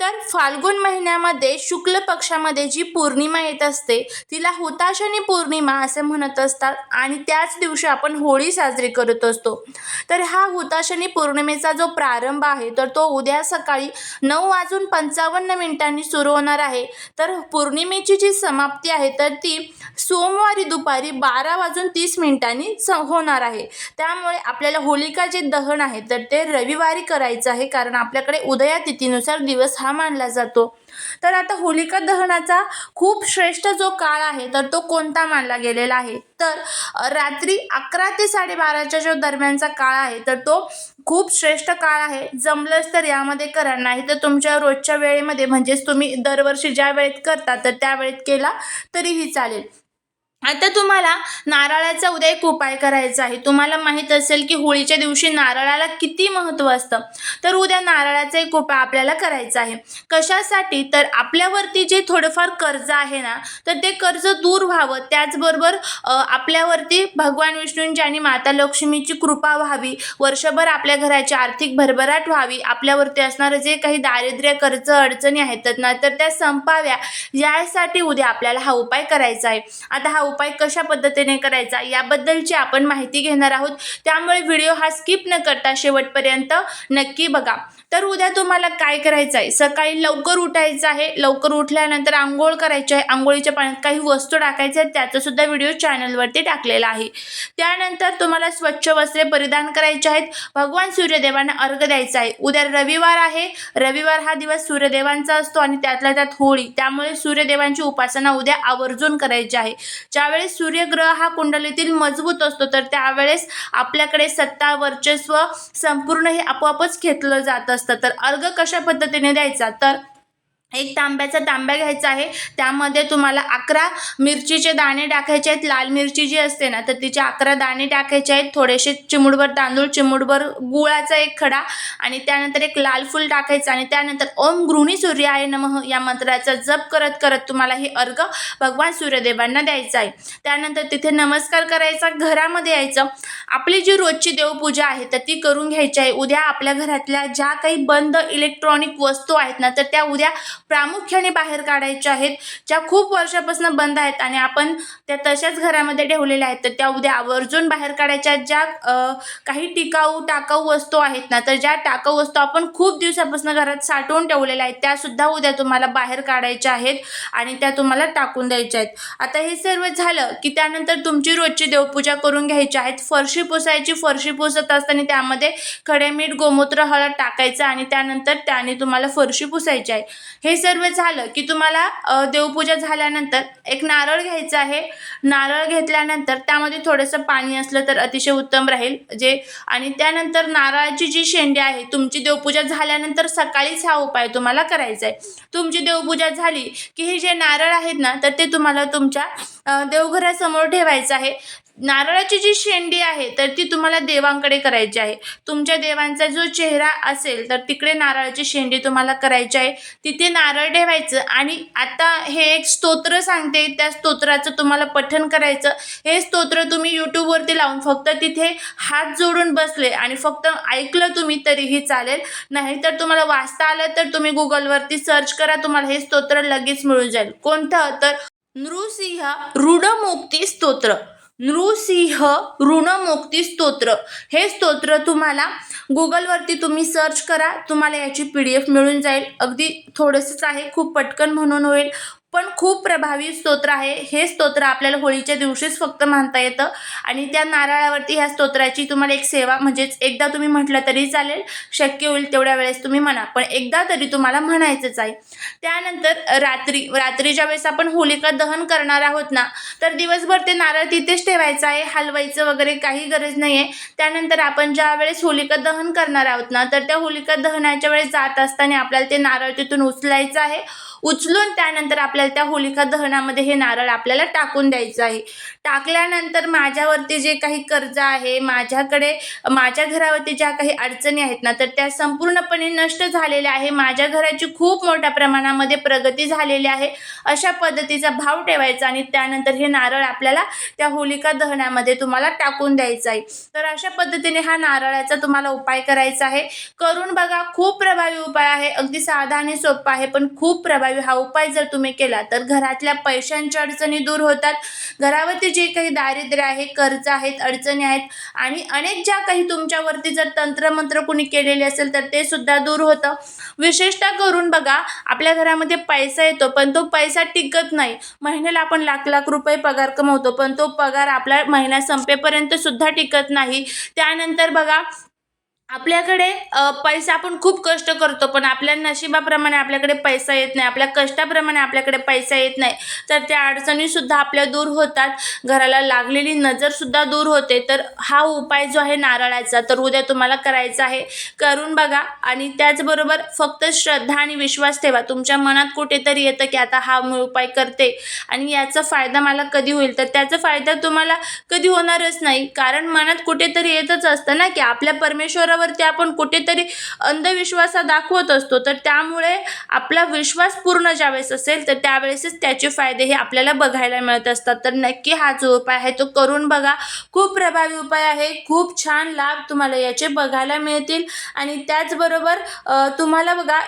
तर फाल्गुन महिन्यामध्ये शुक्ल पक्षामध्ये जी पौर्णिमा येत असते तिला हुताशनी पौर्णिमा असे म्हणत असतात आणि त्याच दिवशी आपण होळी साजरी करत असतो. तर हा हुताशनी पौर्णिमेचा जो प्रारंभ आहे तर तो उद्या सकाळी नऊ वाजून पंचावन्न मिनिटांनी सुरू होणार आहे. तर पौर्णिमेची जी समाप्ती आहे तर ती सोमवारी दुपारी बारा वाजून तीस मिनिटांनी स होणार आहे. त्यामुळे आपल्याला होलिका जे दहन आहे तर ते रविवारी करायचं आहे कारण आपल्याकडे उदया तिथीनुसार दिवस हा मानला जातो. तर आता होलिका दहनाचा खूप श्रेष्ठ जो काळ आहे तर तो कोणता मानला गेलेला आहे? तर रात्री अकरा ते साडेबाराच्या जो दरम्यानचा काळ आहे तर तो खूप श्रेष्ठ काळ आहे. जमलंच तर यामध्ये करा नाही तर तुमच्या रोजच्या वेळेमध्ये म्हणजेच तुम्ही दरवर्षी ज्या वेळेत करता तर त्या वेळेत केला तरीही चालेल. आता तुम्हाला नारळाचा उद्या एक उपाय करायचा आहे. तुम्हाला माहीत असेल की होळीच्या दिवशी नारळाला किती महत्त्व असतं. तर उद्या नारळाचा एक उपाय आपल्याला करायचा आहे. कशासाठी? तर आपल्यावरती जे थोडंफार कर्ज आहे ना तर ते कर्ज दूर व्हावं. त्याचबरोबर आपल्यावरती भगवान विष्णूंची आणि माता लक्ष्मीची कृपा व्हावी वर्षभर आपल्या घराची आर्थिक भरभराट व्हावी आपल्यावरती असणारं जे काही दारिद्र्य कर्ज अडचणी आहेत तर ना तर त्या संपाव्या यासाठी उद्या आपल्याला हा उपाय करायचा आहे. आता हा उपाय कशा पद्धतीने करायचा याबद्दलची आपण माहिती घेणार आहोत. त्यामुळे व्हिडिओ हा स्किप न करता शेवटपर्यंत नक्की बघा. तर उद्या तुम्हाला काय करायचं आहे सकाळी लवकर उठायचं आहे. लवकर उठल्यानंतर आंघोळ करायची आहे. आंघोळीच्या पाण्यात काही वस्तू टाकायच्या आहेत. त्याचासुद्धा व्हिडिओ चॅनलवरती टाकलेला आहे. त्यानंतर तुम्हाला स्वच्छ वस्त्रे परिधान करायचे आहेत. भगवान सूर्यदेवांना अर्घ द्यायचा आहे. उद्या रविवार आहे. रविवार हा दिवस सूर्यदेवांचा असतो आणि त्यातल्या त्यात होळी. त्यामुळे सूर्यदेवांची उपासना उद्या आवर्जून करायची आहे. ज्यावेळेस सूर्यग्रह हा कुंडलीतील मजबूत असतो तर त्यावेळेस आपल्याकडे सत्ता वर्चस्व संपूर्ण हे आपोआपच घेतलं जात असतं. तर अर्घ कशा पद्धतीने द्यायचा? तर एक तांब्याचा तांब्या घ्यायचा आहे. त्यामध्ये तुम्हाला अकरा मिरचीचे दाणे टाकायचे आहेत. लाल मिरची जी असते ना तर तिचे अकरा दाणे टाकायचे आहेत. थोडेसे चिमुडभर तांदूळ चिमुडभर गुळाचा एक खडा आणि त्यानंतर एक लाल फूल टाकायचं आणि त्यानंतर ओम गृहिणी आहे नमः या मंत्राचा जप करत करत तुम्हाला हे अर्घ भगवान सूर्यदेवांना द्यायचं आहे. त्यानंतर तिथे नमस्कार करायचा घरामध्ये यायचं. आपली जी रोजची देवपूजा आहे तर ती करून घ्यायची आहे. उद्या आपल्या घरातल्या ज्या काही बंद इलेक्ट्रॉनिक वस्तू आहेत ना तर त्या उद्या प्रामुख्याने बाहेर काढायच्या आहेत ज्या खूप वर्षापासून बंद आहेत आणि आपण त्या तशाच घरामध्ये ठेवलेल्या आहेत. तर त्या उद्या आवर्जून बाहेर काढायच्या ज्या काही टिकाऊ टाकाऊ वस्तू आहेत ना तर ज्या टाकाऊ वस्तू आपण खूप दिवसापासून घरात साठवून ठेवलेल्या आहेत त्यासुद्धा उद्या तुम्हाला बाहेर काढायच्या आहेत आणि त्या तुम्हाला टाकून द्यायच्या आहेत. आता हे सर्व झालं की त्यानंतर तुमची रोजची देवपूजा करून घ्यायची आहेत. फरशी पुसायची फरशी पुसत असताना त्यामध्ये खडे मीठ गोमूत्र हळद टाकायचं आणि त्यानंतर त्याने तुम्हाला फरशी पुसायची आहे. हे सर्व झालं की तुम्हाला देवपूजा झाल्यानंतर एक नारळ घ्यायचा आहे. नारळ घेतल्यानंतर त्यामध्ये थोडंसं पाणी असलं तर अतिशय उत्तम राहील. जे आणि त्यानंतर नारळाची जी शेंडी आहे तुमची देवपूजा झाल्यानंतर सकाळीच हा उपाय तुम्हाला करायचा आहे. तुमची देवपूजा झाली की हे जे नारळ आहेत ना तर ते तुम्हाला तुमच्या देवघरासमोर ठेवायचं आहे. नारळाची जी शेंडी आहे तर ती तुम्हाला देवांकडे करायची आहे. तुमच्या देवांचा जो चेहरा असेल तर तिकडे नारळाची शेंडी तुम्हाला करायची आहे. तिथे नारळ ठेवायचं आणि आता हे एक स्तोत्र सांगते त्या स्तोत्राचं तुम्हाला पठन करायचं. हे स्तोत्र तुम्ही यूट्यूबवरती लावून फक्त तिथे हात जोडून बसले आणि फक्त ऐकलं तुम्ही तरीही चालेल. नाही तर तुम्हाला वाचता आलं तर तुम्ही गुगलवरती सर्च करा तुम्हाला हे स्तोत्र लगेच मिळून जाईल. कोणतं? तर नृसिंह रुडमुक्ती स्तोत्र. नृसिंह ऋणमुक्ती स्तोत्र. हे स्तोत्र तुम्हाला गुगलवरती तुम्ही सर्च करा. तुम्हाला याची पी डी एफ मिळून जाईल. अगदी थोडंसंच आहे. खूप पटकन म्हणून होईल. पण खूप प्रभावी स्तोत्र आहे. हे स्तोत्र आपल्याला होळीच्या दिवशीच फक्त म्हणता येतं. आणि त्या नारळावरती ह्या स्तोत्राची तुम्हाला एक सेवा म्हणजेच एकदा तुम्ही म्हटलं तरी चालेल शक्य होईल तेवढ्या वेळेस तुम्ही म्हणा. पण एकदा तरी तुम्हाला म्हणायचंच आहे. त्यानंतर रात्री रात्रीच्या वेळेस आपण होलिका दहन करणार आहोत ना तर दिवसभर ते नारळ तिथेच ठेवायचं आहे. हलवायचं वगैरे काही गरज नाही आहे त्यानंतर आपण ज्या वेळेस होलिका दहन करणार आहोत ना तर त्या होलिका दहनाच्या वेळेस जात असताना आपल्याला ते नारळ तिथून उचलायचं आहे. उचलून त्यानंतर आपल्याला त्या होलिका दहनामध्ये हे नारळ आपल्याला टाकून द्यायचं आहे. टाकल्यानंतर माझ्यावरती जे काही कर्ज आहे माझ्याकडे माझ्या घरावरती ज्या काही अडचणी आहेत ना तर त्या संपूर्णपणे नष्ट झालेल्या आहे. माझ्या घराची खूप मोठ्या प्रमाणामध्ये प्रगती झालेली आहे. अशा पद्धतीचा भाव ठेवायचा आणि त्यानंतर हे नारळ आपल्याला त्या होलिका दहनामध्ये तुम्हाला टाकून द्यायचं आहे. तर अशा पद्धतीने हा नारळाचा तुम्हाला उपाय करायचा आहे. करून बघा खूप प्रभावी उपाय आहे. अगदी साधा आणि सोपा आहे पण खूप प्रभावी हा उपाय जर तुम्ही केला तर घरातल्या पैशांच्या अडचणी दूर होतात. घरावरती जे काही दारिद्र्य आहे कर्ज आहेत अडचणी आहेत आणि अनेक ज्या काही तुमच्यावरती जर तंत्रमंत्र कुणी केलेले असेल तर ते सुद्धा दूर होतं. विशेषतः करून बघा आपल्या घरामध्ये पैसा येतो पण तो पैसा टिकत नाही. महिन्याला आपण लाख लाख रुपये पगार कमवतो पण तो पगार आपला महिना संपेपर्यंत सुद्धा टिकत नाही. त्यानंतर बघा आपल्याकडे पैसा आपण खूप कष्ट करतो पण आपल्या नशिबाप्रमाणे आपल्याकडे पैसा येत नाही आपल्या कष्टाप्रमाणे आपल्याकडे पैसा येत नाही. तर त्या अडचणीसुद्धा आपल्या दूर होतात. घराला लागलेली नजरसुद्धा दूर होते. तर हा उपाय जो आहे नारळाचा तर उद्या तुम्हाला करायचा आहे. करून बघा आणि त्याचबरोबर फक्त श्रद्धा आणि विश्वास ठेवा. तुमच्या मनात कुठेतरी येतं की आता हा मी उपाय करते आणि याचा फायदा मला कधी होईल? तर त्याचा फायदा तुम्हाला कधी होणारच नाही. कारण मनात कुठेतरी येतच असतं ना की आपल्या परमेश्वरावरती आपण कुठेतरी अंधविश्वासा दाखवत असतो. तर त्यामुळे आपला विश्वास पूर्ण ज्यावेळेस असेल तर त्यावेळेसच त्याचे फायदे हे आपल्याला बघायला मिळत असतात. तर नक्की हा जो उपाय आहे. तो करून बघा. खूप प्रभावी उपाय आहे. खूप छान लाभ तुम्हाला याचे बघायला मिळतील. आणि त्याचबरोबर तुम्हाला बघा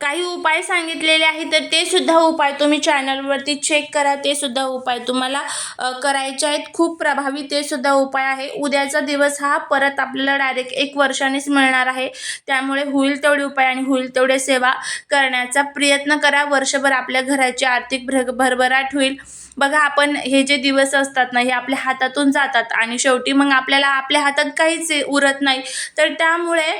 काही उपाय सांगितलेले आहे तर ते सुद्धा उपाय तुम्ही चॅनलवरती चेक करा. ते सुद्धा उपाय तुम्हाला करायचे आहेत. खूप प्रभावी ते सुद्धा उपाय आहे. उद्याचा दिवस हा परत आपल्याला डायरेक्ट एक वर्षानेच मिळणार आहे. त्यामुळे होईल तेवढे उपाय आणि होईल तेवढे सेवा करण्याचा प्रयत्न करा. वर्षभर आपल्या घराची आर्थिक भर भरभराट होईल. बघा आपण हे जे दिवस असतात ना हे आपल्या हातातून जातात आणि शेवटी मग आपल्याला आपल्या हातात काहीच उरत नाही. तर त्यामुळे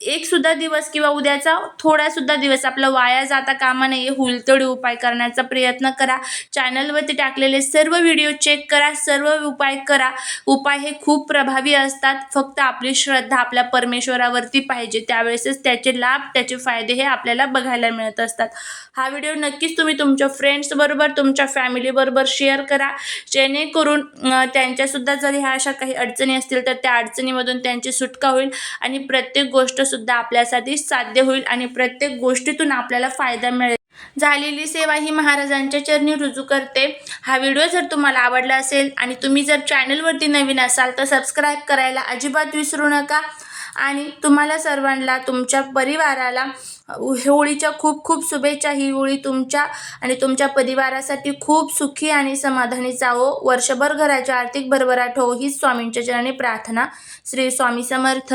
एकसुद्धा एक सुद्धा दिवस किंवा उद्याचा थोडा सुद्धा दिवस आपला वाया जाता कामा नये हुलतोडी उपाय करण्याचा प्रयत्न करा. चॅनलवरती टाकलेले सर्व व्हिडिओ चेक करा सर्व उपाय करा. उपाय हे खूप प्रभावी असतात. फक्त आपली श्रद्धा आपल्या परमेश्वरावरती पाहिजे. त्यावेळेसच त्याचे लाभ त्याचे फायदे हे आपल्याला बघायला मिळत असतात. हा व्हिडिओ नक्कीच तुम्ही तुमच्या फ्रेंड्सबरोबर तुमच्या फॅमिलीबरोबर शेअर करा. जेणेकरून त्यांच्यासुद्धा जर ह्या अशा काही अडचणी असतील तर त्या अडचणीमधून त्यांची सुटका होईल. आणि प्रत्येक गोष्ट सुद्धा आपल्यासाठी साध्य होईल आणि प्रत्येक गोष्टीतून आपल्याला फायदा मिळेल. झालेली सेवा ही महाराजांच्या चरणी रुजू करते. हा व्हिडिओ जर तुम्हाला आवडला असेल आणि तुम्ही जर चॅनलवरती नवीन असाल तर सबस्क्राईब करायला अजिबात विसरू नका. आणि तुम्हाला सर्वांना तुमच्या परिवाराला होळीच्या खूप खूप शुभेच्छा ही होळी तुमच्या आणि तुमच्या परिवारासाठी खूप सुखी आणि समाधानी जावो. वर्षभर घराच्या आर्थिक भरभराट हो हीच स्वामींच्या चरणी प्रार्थना. श्री स्वामी समर्थ.